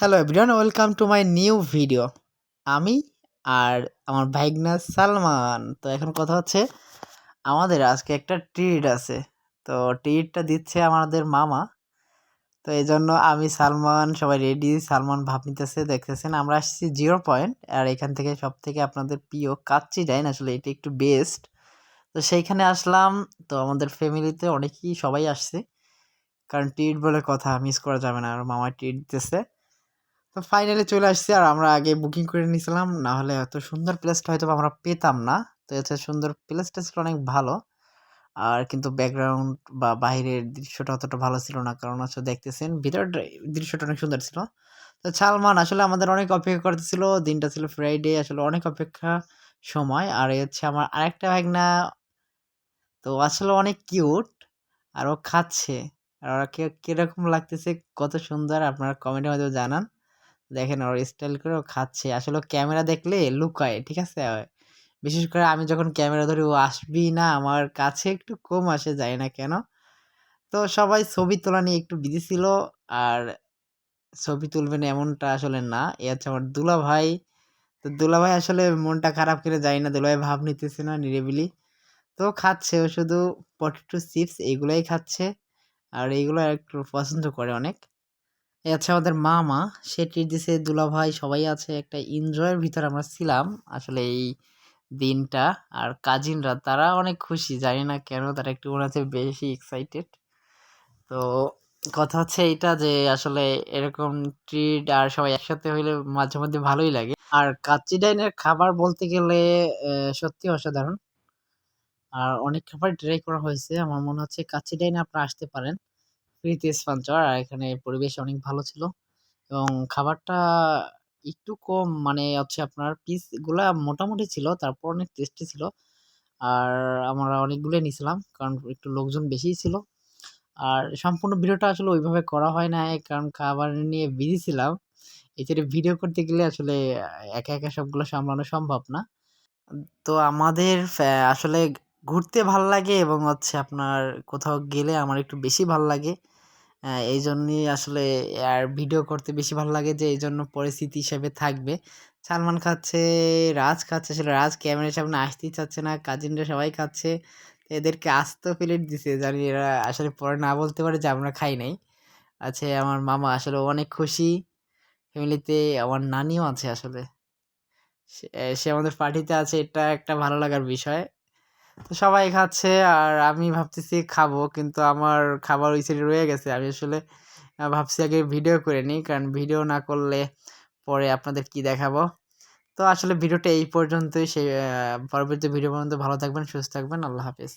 Hello everyone welcome to my new video আমি আর আমার ভাইগনা সালমান। তো এখন কথা হচ্ছে, আমাদের আজকে একটা ট্রিট আছে। তো ট্রিটটা দিচ্ছে আমাদের মামা। তো এই জন্য আমি সালমান, সবাই রেডি সালমান ভাব নিতেছে, দেখতেছেন। আমরা আসছি জিরো পয়েন্ট আর এখান থেকে সব থেকে আপনাদের প্রিয় কাচ্চি ডাইন আসলে এটা একটু বেস্ট তো সেইখানে আসলাম। তো আমাদের ফ্যামিলিতে অনেকেই সবাই আসছে। কারণ ট্রিট বলে কথা মিস করা যাবে না। আর মামা ট্রিট দিতেছে। তো ফাইনালি চলে আসছি আর আমরা আগে বুকিং করে নিয়েছিলাম না হলে এত সুন্দর প্লেসটা হয়তো আমরা পেতাম না। তো এত সুন্দর প্লেসটা ছিল অনেক ভালো। আর কিন্তু ব্যাকগ্রাউন্ড বা বাইরের দৃশ্যটা অতটা ভালো ছিল না। কারণ হচ্ছে দেখতেছেন, ভিতরের দৃশ্যটা অনেক সুন্দর ছিল। তো সালমান, আসলে আমাদের অনেক অপেক্ষা করতেছিল। দিনটা ছিল ফ্রাইডে আসলে অনেক অপেক্ষা সময়। আর হচ্ছে আমার আরেকটা ভাগনা। তো আসলে অনেক কিউট আর ও খাচ্ছে। আর ওরা কীরকম লাগতেছে, কত সুন্দর, আপনারা কমেন্টের মাধ্যমে জানান। দেখেন ওর স্টাইল করে ও খাচ্ছে। আসলে ক্যামেরা দেখলে লুকায়, ঠিক আছে? বিশেষ করে আমি যখন ক্যামেরা ধরি, ও আসবি না, আমার কাছে একটু কম আসে যায় না কেন? তো সবাই ছবি তোলা নিয়ে একটু বিজি ছিল, আর ছবি তুলবেন এমনটা আসলে না। এ হচ্ছে আমার দুলা ভাই তো দুলা ভাই আসলে মনটা খারাপ করে যায় না দুলা ভাই ভাব নিতেছে না নিরিবিলি। তো খাচ্ছে, ও শুধু পটেটো চিপস এইগুলাই খাচ্ছে, আর এইগুলো একটু পছন্দ করে অনেক। আছে আমাদের মামা, সে ট্রিট দিছে, দুলাভাই, সবাই আছে, একটা এনজয়ের ভিতরে আমরা ছিলাম। আসলে এই দিনটা আর কাজিনরা, তারা অনেক খুশি, জানি না কেন, তারা একটু মনে হচ্ছে বেশি এক্সাইটেড তো কথা হচ্ছে এইটা যে, আসলে এরকম ট্রিট আর সবাই একসাথে হইলে মাঝে মধ্যে ভালোই লাগে। আর কাচ্চি ডাইনের খাবার বলতে গেলে সত্যি অসাধারণ। আর অনেক খাবার ট্রাই করা হয়েছে, আমার মনে হচ্ছে কাচ্চি ডাইনে আপনারা আসতে পারেন। ফ্রিতে স্পন্সর আর এখানে পরিবেশ অনেক ভালো ছিল। এবং খাবারটা একটু কম মানে হচ্ছে আপনার পিসগুলা মোটামুটি ছিল, তারপর অনেক টেস্টি ছিল। আর আমরা অনেকগুলোই নিয়েছিলাম, কারণ একটু লোকজন বেশিই ছিল। আর সম্পূর্ণ ভিডিওটা আসলে ওইভাবে করা হয় না কারণ খাবার নিয়ে বিজি ছিলাম। এছাড়া ভিডিও করতে গেলে আসলে একা একা সবগুলো সামলানো সম্ভব না। তো আমাদের আসলে ঘুরতে ভালো লাগে এবং হচ্ছে আপনার কোথাও গেলে আমার একটু বেশি ভালো লাগে। এই জন্যই আসলে আর ভিডিও করতে বেশি ভালো লাগে যে এই জন্য পরিস্থিতি হিসেবে থাকবে। সালমান খাচ্ছে, রাজ খাচ্ছে, আসলে রাজ ক্যামেরার সামনে আসতেই চাচ্ছে না, কাজিনরা সবাই খাচ্ছে। এদেরকে আস্ত প্লেট দিছে, জানি এরা আসলে পরে না বলতে পারে যে আমরা খাই নাই। আছে আমার মামা আসলে অনেক খুশি। ফ্যামিলিতে আমার নানিও আছে আসলে। সে আমাদের পার্টিতে আছে, এটা একটা ভালো লাগার বিষয়। সবাই খাচ্ছে আর আমি ভাবতেছি খাব, কিন্তু আমার খাবার ওই সাইডে রয়ে গেছে। আমি আসলে ভাবছি আগে ভিডিও করে নিই, কারণ ভিডিও না করলে পরে আপনাদের কি দেখাবো? তো আসলে ভিডিওটা এই পর্যন্তই। সেই পরবর্তী ভিডিও পর্যন্ত ভালো থাকবেন, সুস্থ থাকবেন। আল্লাহ হাফিজ।